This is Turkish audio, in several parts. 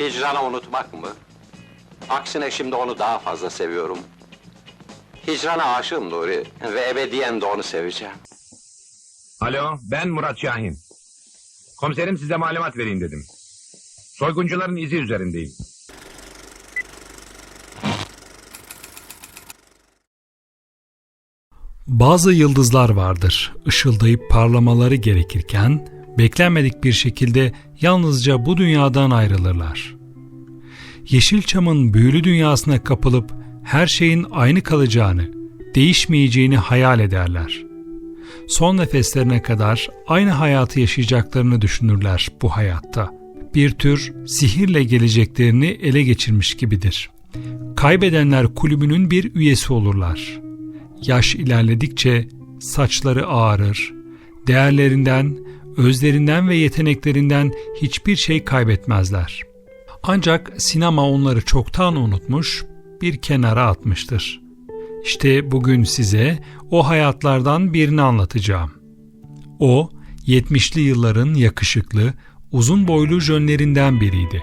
Hicranı unutmak mı? Aksine şimdi onu daha fazla seviyorum. Hicrana aşığım Nuri ve ebediyen de onu seveceğim. Alo, ben Murat Şahin. Komiserim size malumat vereyim dedim. Soyguncuların izi üzerindeyim. Bazı yıldızlar vardır, ışıldayıp parlamaları gerekirken, beklenmedik bir şekilde yalnızca bu dünyadan ayrılırlar. Yeşilçam'ın büyülü dünyasına kapılıp her şeyin aynı kalacağını, değişmeyeceğini hayal ederler. Son nefeslerine kadar aynı hayatı yaşayacaklarını düşünürler bu hayatta. Bir tür sihirle geleceklerini ele geçirmiş gibidir. Kaybedenler kulübünün bir üyesi olurlar. Yaş ilerledikçe saçları ağarır. Değerlerinden, özlerinden ve yeteneklerinden hiçbir şey kaybetmezler. Ancak sinema onları çoktan unutmuş, bir kenara atmıştır. İşte bugün size o hayatlardan birini anlatacağım. O, 70'li yılların yakışıklı, uzun boylu jönlerinden biriydi.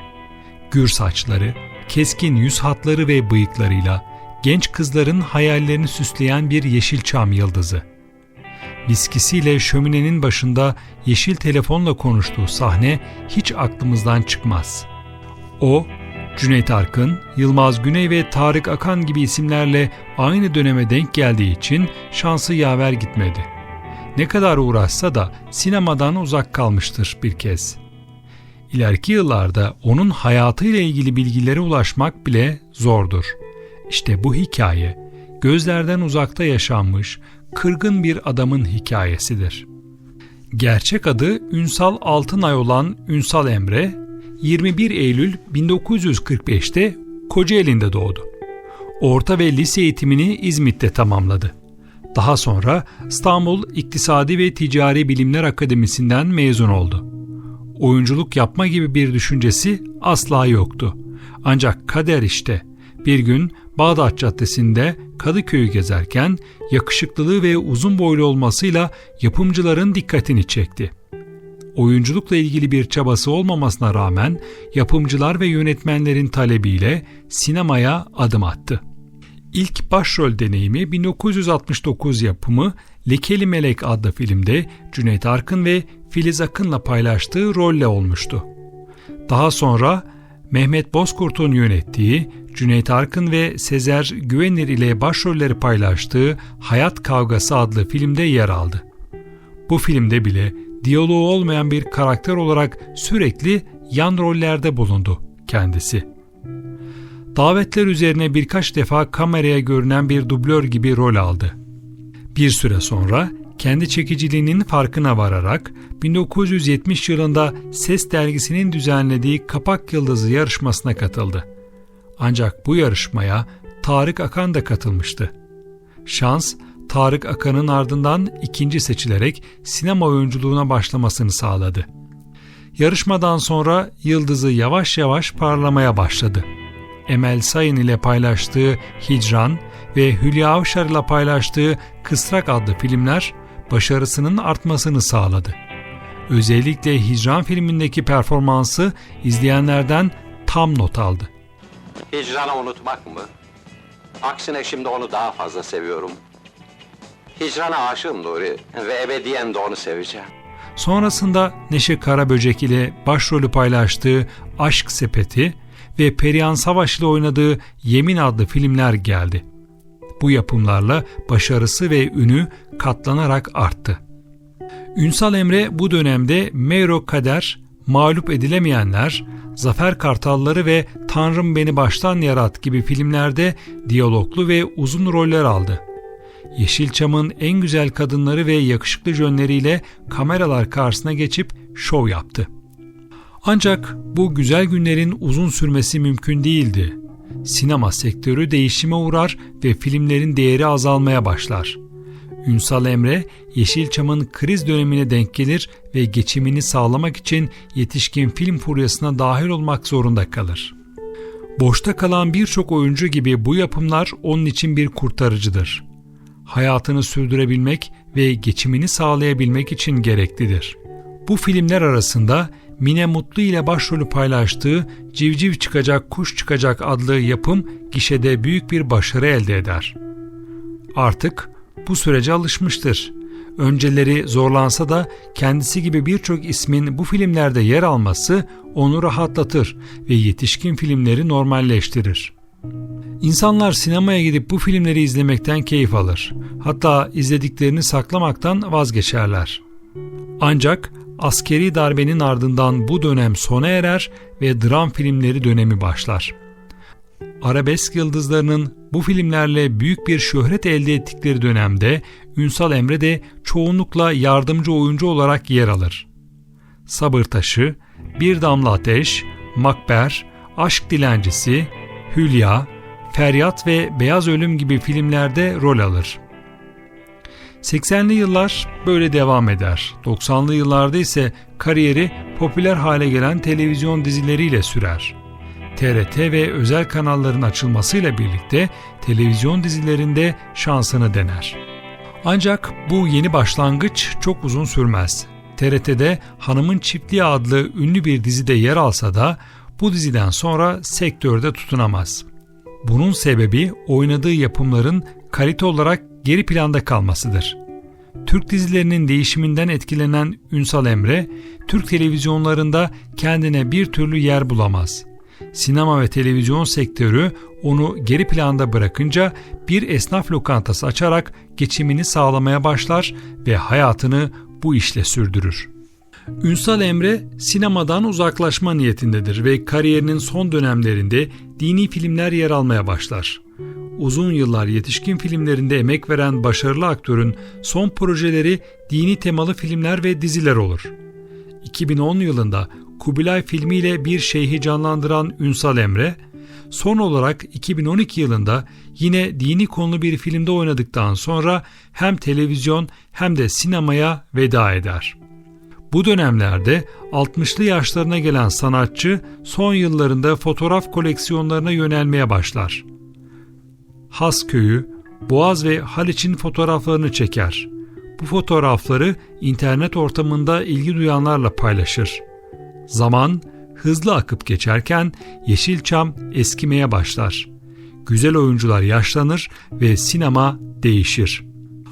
Gür saçları, keskin yüz hatları ve bıyıklarıyla genç kızların hayallerini süsleyen bir yeşilçam yıldızı. Viskisiyle şöminenin başında yeşil telefonla konuştuğu sahne hiç aklımızdan çıkmaz. O, Cüneyt Arkın, Yılmaz Güney ve Tarık Akan gibi isimlerle aynı döneme denk geldiği için şansı yaver gitmedi. Ne kadar uğraşsa da sinemadan uzak kalmıştır bir kez. İleriki yıllarda onun hayatıyla ilgili bilgilere ulaşmak bile zordur. İşte bu hikaye gözlerden uzakta yaşanmış kırgın bir adamın hikayesidir. Gerçek adı Ünsal Altınay olan Ünsal Emre 21 Eylül 1945'te Kocaeli'nde doğdu. Orta ve lise eğitimini İzmit'te tamamladı. Daha sonra İstanbul İktisadi ve Ticari Bilimler Akademisi'nden mezun oldu. Oyunculuk yapma gibi bir düşüncesi asla yoktu. Ancak kader işte. Bir gün Bağdat Caddesi'nde Kadıköy'ü gezerken yakışıklılığı ve uzun boylu olmasıyla yapımcıların dikkatini çekti. Oyunculukla ilgili bir çabası olmamasına rağmen yapımcılar ve yönetmenlerin talebiyle sinemaya adım attı. İlk başrol deneyimi 1969 yapımı Lekeli Melek adlı filmde Cüneyt Arkın ve Filiz Akın'la paylaştığı rolle olmuştu. Daha sonra Mehmet Bozkurt'un yönettiği Cüneyt Arkın ve Sezer Güvenir ile başrolleri paylaştığı Hayat Kavgası adlı filmde yer aldı. Bu filmde bile diyaloğu olmayan bir karakter olarak sürekli yan rollerde bulundu kendisi. Davetler üzerine birkaç defa kameraya görünen bir dublör gibi rol aldı. Bir süre sonra kendi çekiciliğinin farkına vararak 1970 yılında Ses dergisinin düzenlediği Kapak Yıldızı yarışmasına katıldı. Ancak bu yarışmaya Tarık Akan da katılmıştı. Şans, Tarık Akan'ın ardından ikinci seçilerek sinema oyunculuğuna başlamasını sağladı. Yarışmadan sonra yıldızı yavaş yavaş parlamaya başladı. Emel Sayın ile paylaştığı Hicran ve Hülya Avşar ile paylaştığı Kısrak adlı filmler başarısının artmasını sağladı. Özellikle Hicran filmindeki performansı izleyenlerden tam not aldı. Hicranı unutmak mı? Aksine şimdi onu daha fazla seviyorum. Hicrana aşığım Nuri ve ebediyen de onu seveceğim. Sonrasında Neşe Karaböcek ile başrolü paylaştığı Aşk Sepeti ve Perihan Savaş ile oynadığı Yemin adlı filmler geldi. Bu yapımlarla başarısı ve ünü katlanarak arttı. Ünsal Emre bu dönemde Meyro Kader, Mağlup Edilemeyenler, Zafer Kartalları ve Tanrım Beni Baştan Yarat gibi filmlerde diyaloglu ve uzun roller aldı. Yeşilçam'ın en güzel kadınları ve yakışıklı jönleriyle kameralar karşısına geçip şov yaptı. Ancak bu güzel günlerin uzun sürmesi mümkün değildi. Sinema sektörü değişime uğrar ve filmlerin değeri azalmaya başlar. Ünsal Emre, Yeşilçam'ın kriz dönemine denk gelir ve geçimini sağlamak için yetişkin film furyasına dahil olmak zorunda kalır. Boşta kalan birçok oyuncu gibi bu yapımlar onun için bir kurtarıcıdır. Hayatını sürdürebilmek ve geçimini sağlayabilmek için gereklidir. Bu filmler arasında Mine Mutlu ile başrolü paylaştığı Civciv Çıkacak Kuş Çıkacak adlı yapım gişede büyük bir başarı elde eder. Artık bu sürece alışmıştır. Önceleri zorlansa da kendisi gibi birçok ismin bu filmlerde yer alması onu rahatlatır ve yetişkin filmleri normalleştirir. İnsanlar sinemaya gidip bu filmleri izlemekten keyif alır. Hatta izlediklerini saklamaktan vazgeçerler. Ancak askeri darbenin ardından bu dönem sona erer ve dram filmleri dönemi başlar. Arabesk yıldızlarının bu filmlerle büyük bir şöhret elde ettikleri dönemde Ünsal Emre de çoğunlukla yardımcı oyuncu olarak yer alır. Sabır Taşı, Bir Damla Ateş, Makber, Aşk Dilencisi, Hülya, Feryat ve Beyaz Ölüm gibi filmlerde rol alır. 80'li yıllar böyle devam eder. 90'lı yıllarda ise kariyeri popüler hale gelen televizyon dizileriyle sürer. TRT ve özel kanalların açılmasıyla birlikte televizyon dizilerinde şansını dener. Ancak bu yeni başlangıç çok uzun sürmez. TRT'de Hanımın Çiftliği adlı ünlü bir dizide yer alsa da bu diziden sonra sektörde tutunamaz. Bunun sebebi oynadığı yapımların kalite olarak geri planda kalmasıdır. Türk dizilerinin değişiminden etkilenen Ünsal Emre, Türk televizyonlarında kendine bir türlü yer bulamaz. Sinema ve televizyon sektörü onu geri planda bırakınca bir esnaf lokantası açarak geçimini sağlamaya başlar ve hayatını bu işle sürdürür. Ünsal Emre sinemadan uzaklaşma niyetindedir ve kariyerinin son dönemlerinde dini filmler yer almaya başlar. Uzun yıllar yetişkin filmlerinde emek veren başarılı aktörün son projeleri dini temalı filmler ve diziler olur. 2010 yılında Kubilay filmiyle bir şeyhi canlandıran Ünsal Emre, son olarak 2012 yılında yine dini konulu bir filmde oynadıktan sonra hem televizyon hem de sinemaya veda eder. Bu dönemlerde 60'lı yaşlarına gelen sanatçı son yıllarında fotoğraf koleksiyonlarına yönelmeye başlar. Has köyü, Boğaz ve Haliç'in fotoğraflarını çeker. Bu fotoğrafları internet ortamında ilgi duyanlarla paylaşır. Zaman hızlı akıp geçerken Yeşilçam eskimeye başlar. Güzel oyuncular yaşlanır ve sinema değişir.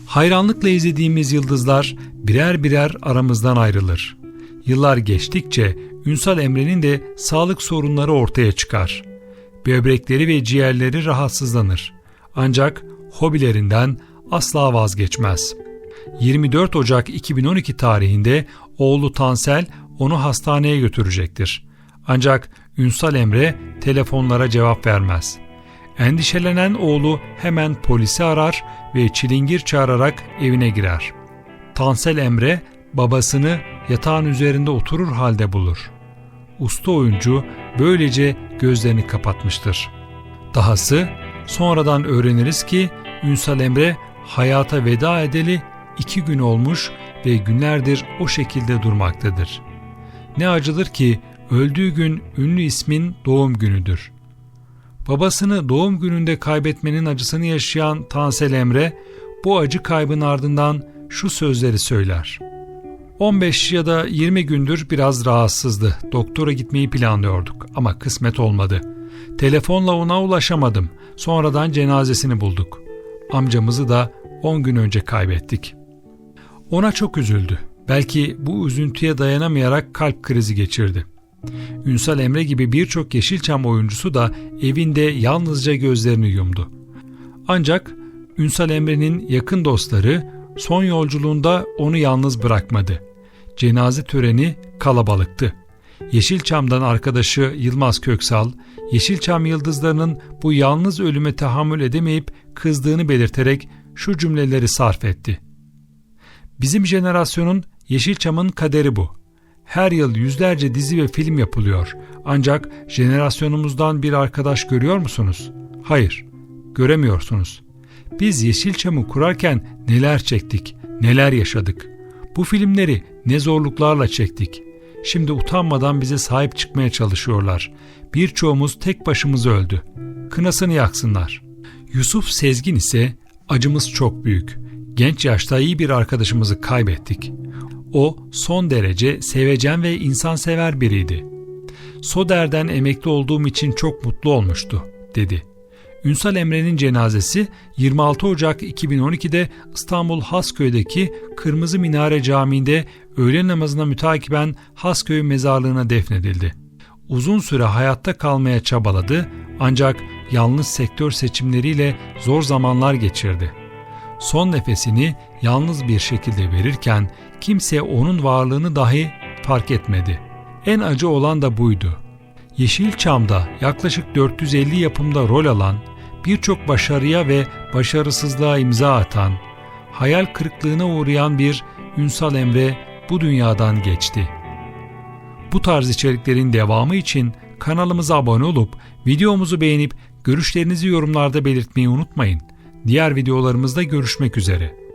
Hayranlıkla izlediğimiz yıldızlar birer birer aramızdan ayrılır. Yıllar geçtikçe Ünsal Emre'nin de sağlık sorunları ortaya çıkar. Böbrekleri ve ciğerleri rahatsızlanır. Ancak hobilerinden asla vazgeçmez. 24 Ocak 2012 tarihinde oğlu Tansel onu hastaneye götürecektir. Ancak Ünsal Emre telefonlara cevap vermez. Endişelenen oğlu hemen polisi arar ve çilingir çağırarak evine girer. Tansel Emre babasını yatağın üzerinde oturur halde bulur. Usta oyuncu böylece gözlerini kapatmıştır. Dahası sonradan öğreniriz ki Ünsal Emre hayata veda edeli iki gün olmuş ve günlerdir o şekilde durmaktadır. Ne acıdır ki öldüğü gün ünlü ismin doğum günüdür. Babasını doğum gününde kaybetmenin acısını yaşayan Tansel Emre bu acı kaybın ardından şu sözleri söyler. 15 ya da 20 gündür biraz rahatsızdı. Doktora gitmeyi planlıyorduk ama kısmet olmadı. Telefonla ona ulaşamadım. Sonradan cenazesini bulduk. Amcamızı da 10 gün önce kaybettik. Ona çok üzüldü. Belki bu üzüntüye dayanamayarak kalp krizi geçirdi. Ünsal Emre gibi birçok Yeşilçam oyuncusu da evinde yalnızca gözlerini yumdu. Ancak Ünsal Emre'nin yakın dostları son yolculuğunda onu yalnız bırakmadı. Cenaze töreni kalabalıktı. Yeşilçam'dan arkadaşı Yılmaz Köksal, Yeşilçam yıldızlarının bu yalnız ölüme tahammül edemeyip kızdığını belirterek şu cümleleri sarf etti. Bizim jenerasyonun Yeşilçam'ın kaderi bu. Her yıl yüzlerce dizi ve film yapılıyor. Ancak jenerasyonumuzdan bir arkadaş görüyor musunuz? Hayır, göremiyorsunuz. Biz Yeşilçam'ı kurarken neler çektik, neler yaşadık. Bu filmleri ne zorluklarla çektik. Şimdi utanmadan bize sahip çıkmaya çalışıyorlar. Birçoğumuz tek başımıza öldü. Kınasını yaksınlar. Yusuf Sezgin ise acımız çok büyük. Genç yaşta iyi bir arkadaşımızı kaybettik. O son derece sevecen ve insansever biriydi. Soder'den emekli olduğum için çok mutlu olmuştu, dedi. Ünsal Emre'nin cenazesi 26 Ocak 2012'de İstanbul Hasköy'deki Kırmızı Minare Camii'nde öğle namazına mütakiben Hasköy mezarlığına defnedildi. Uzun süre hayatta kalmaya çabaladı ancak yalnız sektör seçimleriyle zor zamanlar geçirdi. Son nefesini yalnız bir şekilde verirken kimse onun varlığını dahi fark etmedi. En acı olan da buydu. Yeşilçam'da yaklaşık 450 yapımda rol alan, birçok başarıya ve başarısızlığa imza atan, hayal kırıklığına uğrayan bir Ünsal Emre bu dünyadan geçti. Bu tarz içeriklerin devamı için kanalımıza abone olup videomuzu beğenip görüşlerinizi yorumlarda belirtmeyi unutmayın. Diğer videolarımızda görüşmek üzere.